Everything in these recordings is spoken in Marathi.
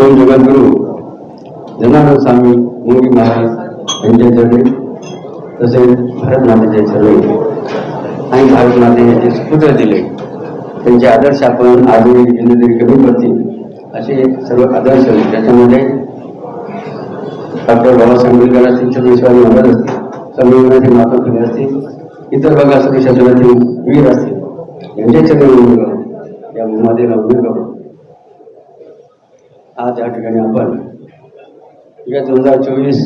दोन जगद्गुरु जनार्दन स्वामी मुंगी महाराज यांच्याकडे तसेच भारत मातेचे आणि भारत यांचे सुपुत्र दिले. त्यांचे आदर्श आपण आजही जिल्ह्यातील तरी कमी पडतील असे सर्व आदर्श त्याच्यामध्ये डॉक्टर बाबासाहेब आंबेडकर असतील छत्रपती महाराज असतील संविधानाचे महात्मा फुले असतील इतर बघा सगळे वीर असतील यांच्या चरणी या मध्ये नोंदणी करू आज या ठिकाणी आपण या दोन हजार चोवीस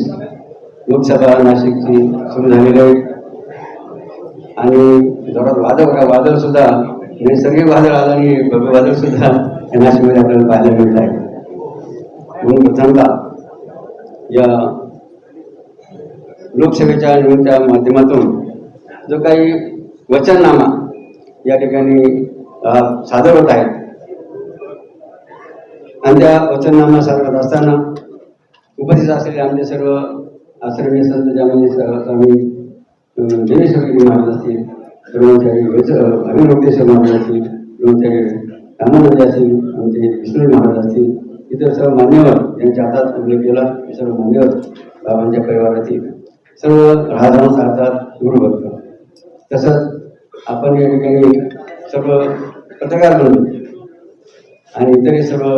लोकसभा नाशिकची सुरू झालेली आहे. आणि जोरात वादळ बघा वादळ सुद्धा नैसर्गिक वादळ आलं आणि भव्य वादळ सुद्धा या नाशिकमध्ये आपल्याला पाहायला मिळत आहे. म्हणून प्रथमतः या लोकसभेच्या निवडणुकीच्या माध्यमातून जो काही वचननामा या ठिकाणी सादर होत आहे आणि त्या वचननामा सांगत असताना उपस्थित असलेले आमचे सर्व आश्रमी संत ज्यामध्ये स्वामी अ, महाराज असतील ब्रह्मचारी वैच महाराज असतील ब्रह्मचारी रामानंद असतील आमचे विष्णू महाराज असतील इतर सर्व मान्यवर यांच्या हातात उल्लेख केला हे सर्व मान्यवर बाबांच्या परिवारातील सर्व राहजान सारतात गुरुभक्त तसंच आपण या ठिकाणी सर्व पत्रकार म्हणून आणि इतरही सर्व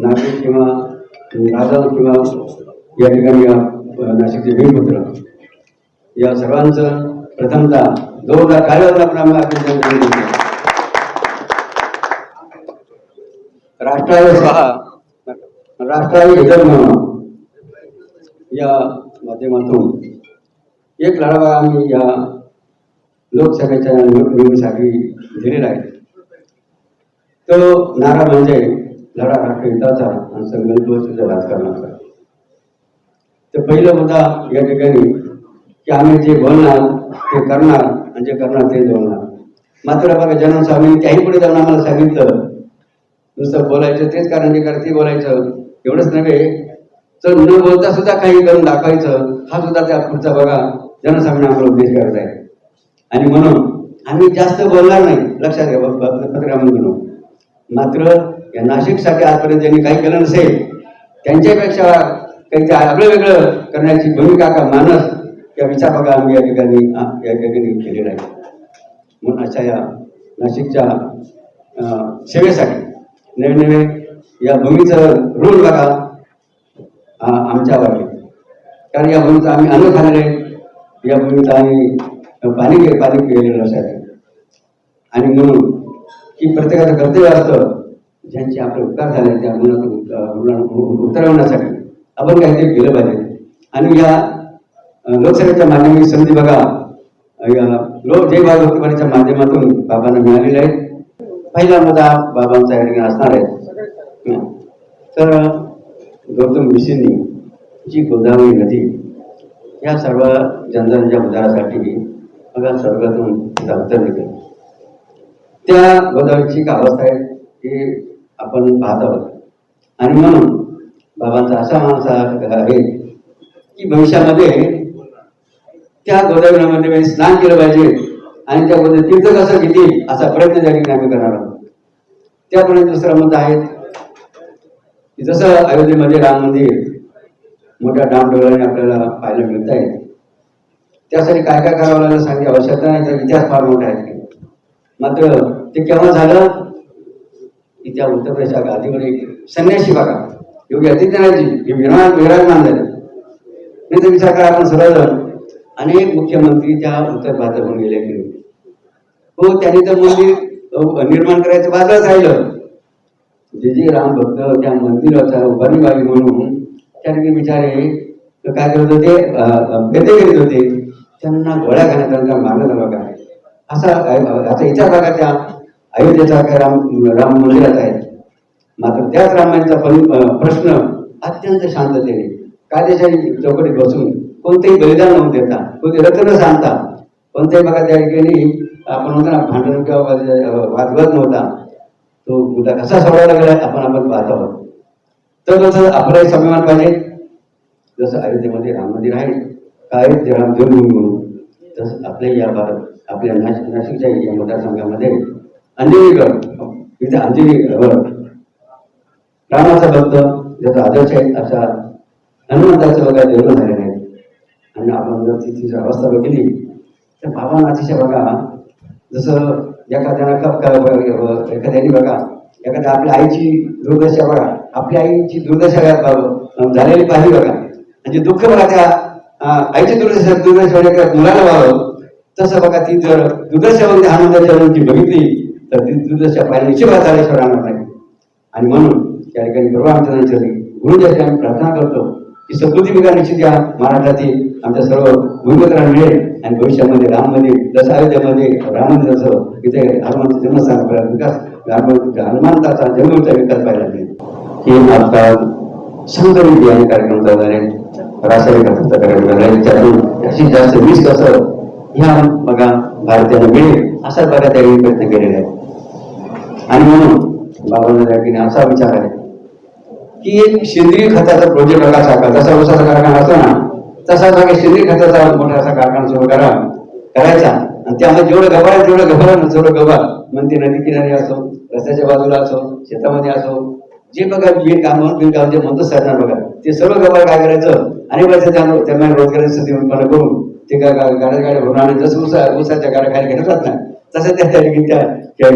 नाशिक किंवा राजा किंवा या ठिकाणी नाशिकचे भीमपुत्र या सर्वांचं प्रथमता जोरदार कार्याला आपण आम्ही राष्ट्राय राष्ट्राय धर्म या माध्यमातून एक लढावा आम्ही या लोकसभेच्या निवडणुकीसाठी दिलेला आहे. तो नारा म्हणजे लढा राष्ट्रहिताचा आणि संकल्पसिद्ध राजकारणाचा तर पहिला मुद्दा या ठिकाणी की आम्ही जे बोलणार ते करणार आणि जे करणार ते बोलणार मात्र बघा जनस्वामी त्याही पुढे जाऊन आम्हाला सांगितलं. नुसतं बोलायचं तेच कारण जे करते बोलायचं. एवढंच नव्हे तर न बोलता सुद्धा काही करून दाखवायचं. हा सुद्धा त्या पुढचा बघा जनसामान्य आम्हाला उद्देश करत आहे. आणि म्हणून आम्ही जास्त बोलणार नाही. लक्षात घ्या ब- म्हणून. मात्र या नाशिकसाठी आजपर्यंत ज्यांनी काही केलं नसेल त्यांच्यापेक्षा काही ते आपलं वेगळं करण्याची भूमिका का मानस या विचार बघा आम्ही या ठिकाणी या ठिकाणी केलेला आहे. म्हणून अशा या नाशिकच्या सेवेसाठी नवे नवे या भूमीचं ऋण बघा आमच्या आमच्यावर. कारण या भूमीचं आम्ही अन्न खाणारे या भूमीचं आम्ही पाणी पाणी पिलेलं असायचं. आणि म्हणून की प्रत्येकाचं कर्तव्य असतं ज्यांचे आपले उपकार झाले त्या गुणातून उतरवण्यासाठी आपण काहीतरी केलं पाहिजे. आणि या लोकसभेच्या माध्यमिक संधी बघा. या लोक जय बाबा भक्तवाणीच्या माध्यमातून बाबांना मिळालेले आहेत. पहिला मुद्दा बाबांचा या ठिकाणी असणार आहे. तर गौतम ऋषींनी जी गोदावरी नदी या सर्व जनजांच्या उद्धारासाठी बघा स्वर्गातून तिचा अवतरण त्या गोदावरीची काय अवस्था आहे? की आपण पाहत आहोत. आणि म्हणून बाबांचा असा माणसा आहे की भविष्यामध्ये त्या गोदावरीमध्ये स्नान केलं पाहिजे आणि त्या गोदावरी तीर्थ कसं घेतील असा प्रयत्न त्या ठिकाणी आम्ही करणार आहोत. त्यामुळे दुसरा मुद्दा आहे की जसं अयोध्येमध्ये राम मंदिर मोठ्या डामडोळाने आपल्याला पाहायला मिळत आहे त्यासाठी काय काय करावं लागलं सांगण्याची आवश्यकता नाही तर इतिहास फार मोठा आहे. मात्र ते केव्हा झालं? की त्या उत्तर प्रदेशच्या गादीवर एक संन्यासी बघा. योगी आदित्यनाथजी हे विराज विराजमान झाले नाही तर विचार करा आपण सर्वजण अनेक मुख्यमंत्री त्या उत्तर भारतातून गेले की हो त्यांनी तर मंदिर निर्माण करायचं बाजूलाच राहिलं. जे जे राम भक्त त्या मंदिराचा उभारणी व्हावी म्हणून त्यांनी ठिकाणी बिचारे काय करत होते? अ, बेते करीत होते. त्यांना गोळ्या घालण्यात मारण्यात मारलं काय असा असा विचार बघा त्या अयोध्येचा काय राम राम मंदिरात आहे. मात्र त्याच रामायणचा पण प्रश्न अत्यंत शांततेने कायदेशाही चौकटीत बसून कोणतेही बलिदान न देता कोणते रत्न न सांगता कोणत्याही बघा त्या ठिकाणी आपण म्हणतो ना भांडण किंवा वादवत नव्हता. तो मुद्दा कसा सोडवायला गेला आपण आपण पाहत आहोत. तर तसं आपलाही स्वाभिमान पाहिजे जसं अयोध्येमध्ये राम मंदिर आहे काय राम जन्मभूमी म्हणून तसं आपल्या या भारत आपल्या नाशिक नाशिकच्या या मतदारसंघामध्ये अंजनीगड इथे अंजनी रामाचा भक्त ज्याचा आदर्श आहे अशा हनुमंताचं बघा जन्म झालेलं आहे आणि आपण जर तिची अवस्था बघितली तर भावानाथीच्या अतिशय बघा जसं एखाद्याला कप एखाद्याने बघा एखाद्या आपल्या आईची दुर्दशा बघा आपल्या आईची दुर्दशा झालेली पाहिली बघा. म्हणजे दुःख बघा त्या आईची दुर्दशा दुर्दशा एका मुलाला व्हावं तसं बघा ती जर दुर्दशामध्ये आनंदाच्या बघितली तर ती दुर्दशा पाहिजे निश्चित चाळीस राहणार नाही आणि म्हणून त्या ठिकाणी प्रभू गुरुजाची आम्ही प्रार्थना करतो की समृद्धी विकास निश्चित या महाराष्ट्रातील आमच्या सर्व भूमिकांना मिळेल. आणि भविष्यामध्ये राम मंदिर जसं अयोध्यामध्ये राम मंदिर असं इथे हनुमान जन्मस्थान विकास हनुमानताचा जन्मचा विकास पाहिला मिळेल. की आता सौंदर्य बियाणे कार्यक्रम चालणार आहे रासायनिक खताचा कार्यक्रम चालणार आहे त्यातून जास्तीत जास्त वीस कसं ह्या बघा भारतीयांना मिळेल असा बघा त्यावेळी प्रयत्न केलेला आहे आणि म्हणून बाबाजी असा विचार आहे की एक सेंद्रिय खताचा प्रोजेक्ट बघा साकार जसा उसाचा कारखाना असतो ना तसा बघा सेंद्रिय खताचा मोठा असा कारखाना सुरू करा करायचा. आणि त्यामध्ये जेवढं गबाळ तेवढं गबाळ जेवढं तेवढं गबाळ. म्हणजे नदी किनारी असो रस्त्याच्या बाजूला असो शेतामध्ये असो जे बघा बिन काम बिन काम जे म्हणतो सरणार बघा ते सर्व गबाळ काय करायचं? आणि बघायचं त्यांना त्यांना रोजगाराची संधी उत्पन्न करून ते गाड्या गाड्या भरून आणि जसं उसा उसाच्या गाड्या खाली घेतात ना तसं त्या त्या ठिकाणी त्या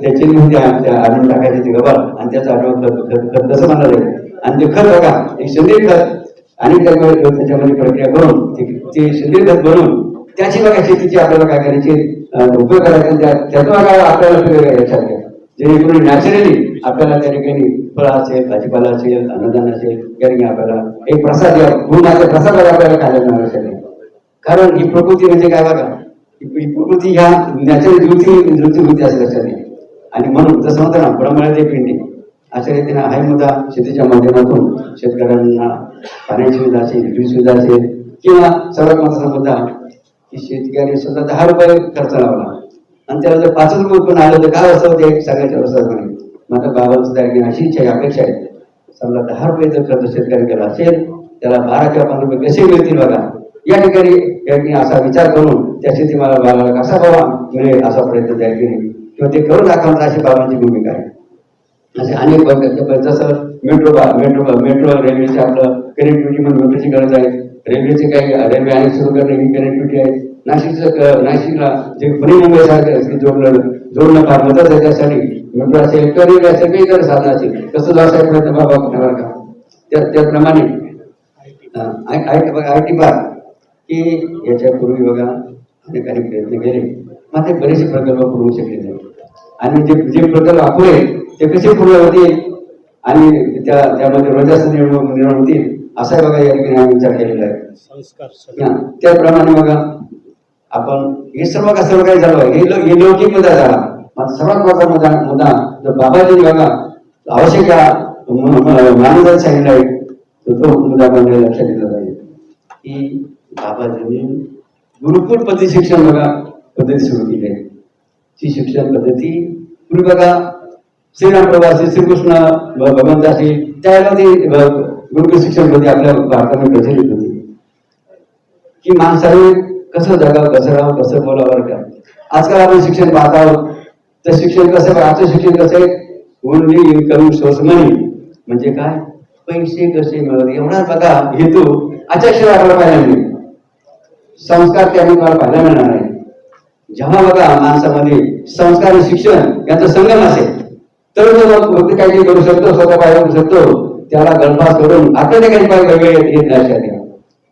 त्याचे त्या- त्या आणून टाकायचे ते गबाळ आणि त्याचं आठवण खत कसं म्हणलं आणि ते खत बघा एक सेंद्रिय खत आणि त्याच्यामध्ये प्रक्रिया करून ते सेंद्रिय खत बनवून त्याची बघा शेतीची आपल्याला काय करायची? उपयोग करायचा त्याचा त्या- बघा आपल्याला उपयोग आहे घ्या. जेणेकरून नॅचरली आपल्याला त्या ठिकाणी फळ असेल भाजीपाला असेल अन्नदान असेल आपल्याला एक प्रसाद या गुरुनाचा प्रसाद आपल्याला खायला मिळणार असेल. कारण ही प्रकृती म्हणजे काय बघा ही प्रकृती ह्या नॅचरल ज्योती ज्योती होती असेल लक्षात येईल आणि म्हणून जसं म्हणतो ना फळमळे पिंडी अशा रीतीने आहे मुद्दा शेतीच्या माध्यमातून शेतकऱ्यांना पाण्याची सुविधा असेल विद्युत सुविधा असेल किंवा सर्वात महत्त्वाचा मुद्दा की शेतकऱ्यांनी सुद्धा दहा रुपये खर्च लावला. आणि त्याला जर पाच रुपये उत्पन्न आलं तर काय असं ते सगळ्याच्या असं नाही बाबांचं त्या अशी इच्छा आहे अपेक्षा आहे. समजा दहा रुपये जर खर्च शेतकरी केला असेल त्याला बारा किंवा पंधरा रुपये कसे मिळतील बघा? या ठिकाणी यांनी असा विचार करून त्याची ती मला बाबाला कसा बाबा मिळेल असा प्रयत्न त्या ठिकाणी किंवा ते करून दाखवणं अशी बाबांची भूमिका आहे असे अनेक प्रकारचे जसं मेट्रो मेट्रो मेट्रो रेल्वेचे आपलं कनेक्टिव्हिटी म्हणून मेट्रोची गरज आहे रेल्वेचे काही रेल्वे अनेक सुरू करणे ही कनेक्टिव्हिटी आहे नाशिकचं नाशिकला जे पुणे मुंबई सारखं जोडलं जोडणं फार मदत आहे त्यासाठी मेट्रो असेल किंवा रेल्वे असेल काही जर साधन असेल तसं असा प्रयत्न बाबा करणार का त्याप्रमाणे आय टी पार्क की याच्यापूर्वी बघा अनेकांनी प्रयत्न केले. मात्र बरेचसे प्रकल्प पूर्ण शकले नाही आणि जे जे प्रकल्प अपुरे ते कसे पूर्ण होतील? आणि त्या त्यामध्ये रोजगार निर्माण निर्माण होतील? असा बघा या ठिकाणी आम्ही विचार केलेला आहे. संस्कार त्याप्रमाणे बघा आपण हे सर्व का सर्व काही झालं हे हे लौकिक मुद्दा झाला. मात्र सर्वात महत्त्वाचा मुद्दा मुद्दा जर बाबाजी बघा आवश्यक या मानवाला सांगितलं आहे तो मुद्दा आपण लक्षात घेतला पाहिजे. की बाबाजींनी गुरुकुल पद्धती शिक्षण बघा पद्धती सुरू केली आहे. ती शिक्षण पद्धती तुम्ही बघा श्रीराम प्रवासी श्रीकृष्ण भ- भगवंत ती गुरुकुल शिक्षण पद्धती आपल्या भारतामध्ये प्रचलित होती. की माणसाने कसं जगावं कसं राहावं कसं बोलावं बरं का आजकाल आपण शिक्षण पाहत आहोत तर शिक्षण कसं आहे? आजचं शिक्षण कसं आहे? ओनली इन्कम सोर्स मनी म्हणजे काय? पैसे कसे मिळवले एवढा बघा हेतू आजच्या शिवाय आपल्याला पाहिजे संस्कार त्या तुम्हाला पाहायला मिळणार नाही. जेव्हा बघा माणसामध्ये संस्कार आणि शिक्षण यांचं संगम असेल तर तो व्यक्ती काही करू शकतो स्वतः पाय करू शकतो त्याला गणपास करून आता ते काही पाहिजे वेगळे येत नाही लक्षात घ्या.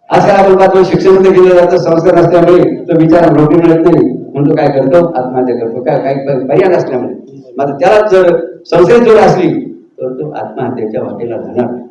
आपण पाहतो शिक्षणमध्ये केलं जातं संस्कार नसल्यामुळे तो बिचारा नोकरी मिळत नाही. म्हणून तो काय करतो? आत्महत्या करतो. काय काय पर्याय असल्यामुळे मात्र त्याला जर संस्थेत जोड असली तर तो आत्महत्येच्या वाटेला जाणार.